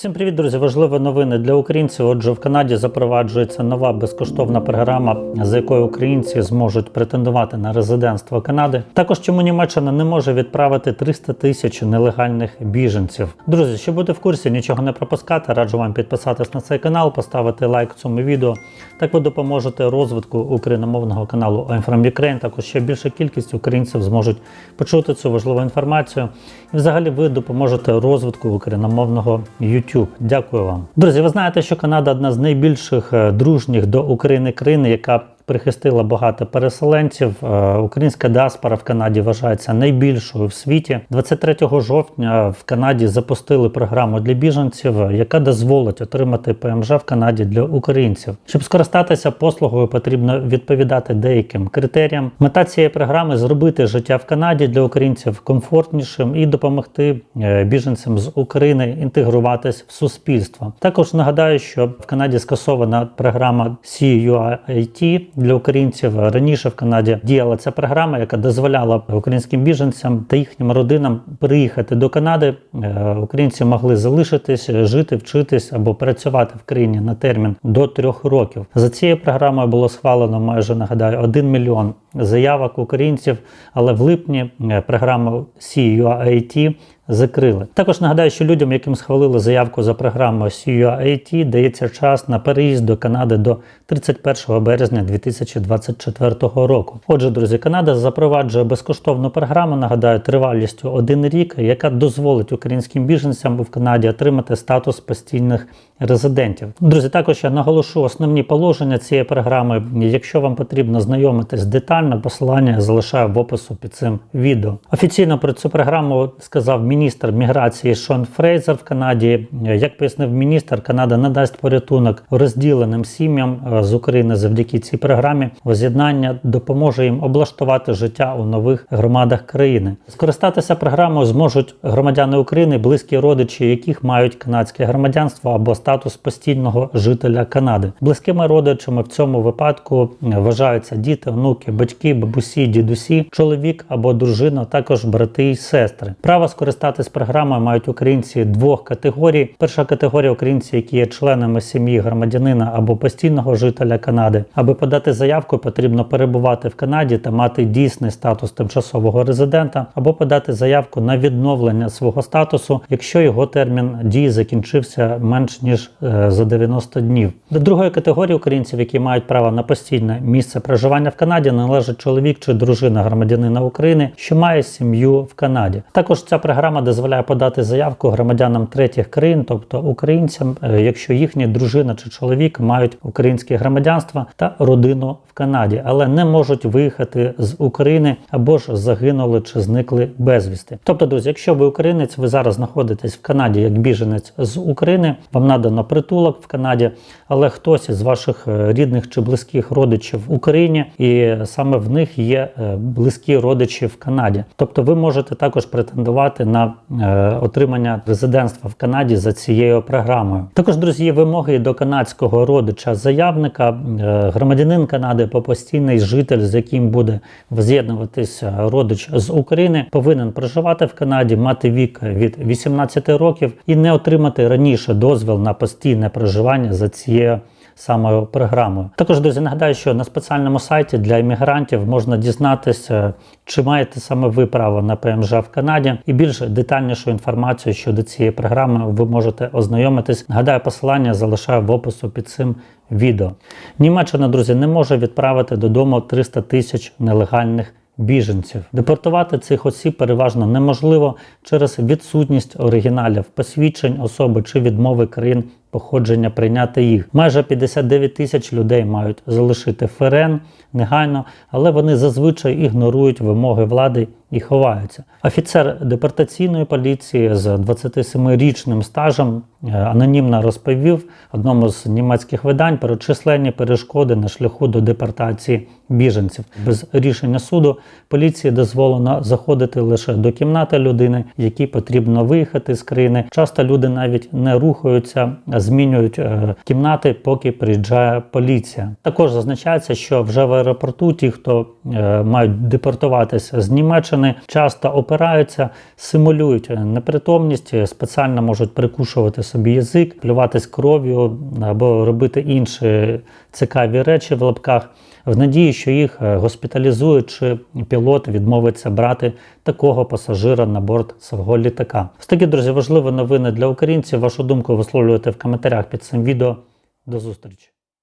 Всім привіт, друзі! Важливі новини для українців. Отже, в Канаді запроваджується нова безкоштовна програма, за якою українці зможуть претендувати на резидентство Канади. Також чому Німеччина не може відправити 300 тисяч нелегальних біженців. Друзі, щоб бути в курсі, нічого не пропускати, раджу вам підписатись на цей канал, поставити лайк цьому відео. Так ви допоможете розвитку україномовного каналу I'm Ukraine. Також ще більша кількість українців зможуть почути цю важливу інформацію. І взагалі ви допоможете розвитку україномовного YouTube. Дякую вам. Друзі, ви знаєте, що Канада одна з найбільших е, дружніх до України країн, яка прихистила багато переселенців. Е, Українська діаспора в Канаді вважається найбільшою в світі. 23 жовтня в Канаді запустили програму для біженців, яка дозволить отримати ПМЖ в Канаді для українців. Щоб скористатися послугою, потрібно відповідати деяким критеріям. Мета цієї програми зробити життя в Канаді для українців комфортнішим і допомогти е, біженцям з України інтегруватись в суспільство. Також нагадаю, що в Канаді скасована програма CUIT для українців. Раніше в Канаді діяла ця програма, яка дозволяла українським біженцям та їхнім родинам приїхати до Канади. Е, Українці могли залишитись, жити, вчитись або працювати в країні на термін до трьох років. За цією програмою було схвалено майже нагадаю 1 мільйон заявок українців, але в липні е, програму CUIT закрили. Також нагадаю, що людям, яким схвалили заявку за програмою CUIT, дається час на переїзд до Канади до 31 березня 2024 року. Отже, друзі, Канада запроваджує безкоштовну програму, нагадаю, тривалістю один рік, яка дозволить українським біженцям в Канаді отримати статус постійних резидентів. Друзі, також я наголошу основні положення цієї програми. Якщо вам потрібно знайомитись детально, посилання я залишаю в опису під цим відео. Офіційно про цю програму сказав міністр міграції Шон Фрейзер в Канаді. Як пояснив міністр, Канада надасть порятунок розділеним сім'ям е, з України завдяки цій програмі. Воз'єднання допоможе їм облаштувати життя у нових громадах країни. Скористатися програмою зможуть громадяни України, близькі родичі, яких мають канадське громадянство або статус постійного жителя Канади. Близькими родичами в цьому випадку е, вважаються діти, онуки, батьки, бабусі, дідусі, чоловік або дружина, також брати і сестри. Право скористатись програмою мають українці двох категорій. Перша категорія українці, які є членами сім'ї громадянина або постійного жителя Канади. Аби подати заявку, потрібно перебувати в Канаді та мати дійсний статус тимчасового резидента, або подати заявку на відновлення свого статусу, якщо його термін дії закінчився менш ніж е, за 90 днів. До другої категорії українців, які мають право на постійне місце проживання в Канаді, належить чоловік чи дружина громадянина України, що має сім'ю в Канаді. Також ця програма дозволяє подати заявку громадянам третіх країн, тобто українцям, е, якщо їхні дружина чи чоловік мають українське громадянство та родину в Канаді, але не можуть виїхати з України або ж загинули чи зникли безвісти. Тобто, друзі, якщо ви українець, ви зараз знаходитесь в Канаді як біженець з України, вам надано притулок в Канаді, але хтось із ваших е, рідних чи близьких родичів в Україні, і саме в них є е, близькі родичі в Канаді. Тобто, ви можете також претендувати на е, отримання резидентства в Канаді за цією програмою. Також, друзі, є вимоги до канадського родича заявника, е, громадянин Канади, по постійний житель, з яким буде з'єднуватися родич з України, повинен проживати в Канаді, мати вік від 18 років і не отримати раніше дозвіл на постійне проживання за цією самою програмою. Також друзі, нагадаю, що на спеціальному сайті для іммігрантів можна дізнатися, чи маєте саме ви право на ПМЖ в Канаді, і більш детальнішу інформацію щодо цієї програми ви можете ознайомитись. Нагадаю, посилання залишаю в опису під цим відео. Німеччина, друзі, не може відправити додому 300 тисяч нелегальних. Біженців депортувати цих осіб переважно неможливо через відсутність оригіналів посвідчень особи чи відмови країн походження прийняти їх. Майже 59 тисяч людей мають залишити ФРН негайно, але вони зазвичай ігнорують вимоги влади і ховаються. Офіцер депортаційної поліції з 27-річним стажем е, анонімно розповів одному з німецьких видань про численні перешкоди на шляху до депортації біженців. Без рішення суду поліції дозволено заходити лише до кімнати людини, якій потрібно виїхати з країни. Часто люди навіть не рухаються, змінюють е, кімнати, поки приїжджає поліція. Також зазначається, що вже в аеропорту ті, хто е, мають депортуватися з Німеччини, часто опираються, симулюють непритомність, спеціально можуть прикушувати собі язик, плюватись кров'ю або робити інші цікаві речі в лапках, в надії, що їх е, госпіталізують, чи пілот відмовиться брати такого пасажира на борт свого літака. Ось такі, друзі, важливі новини для українців. Вашу думку висловлюйте в коментарях під цим відео. До зустрічі!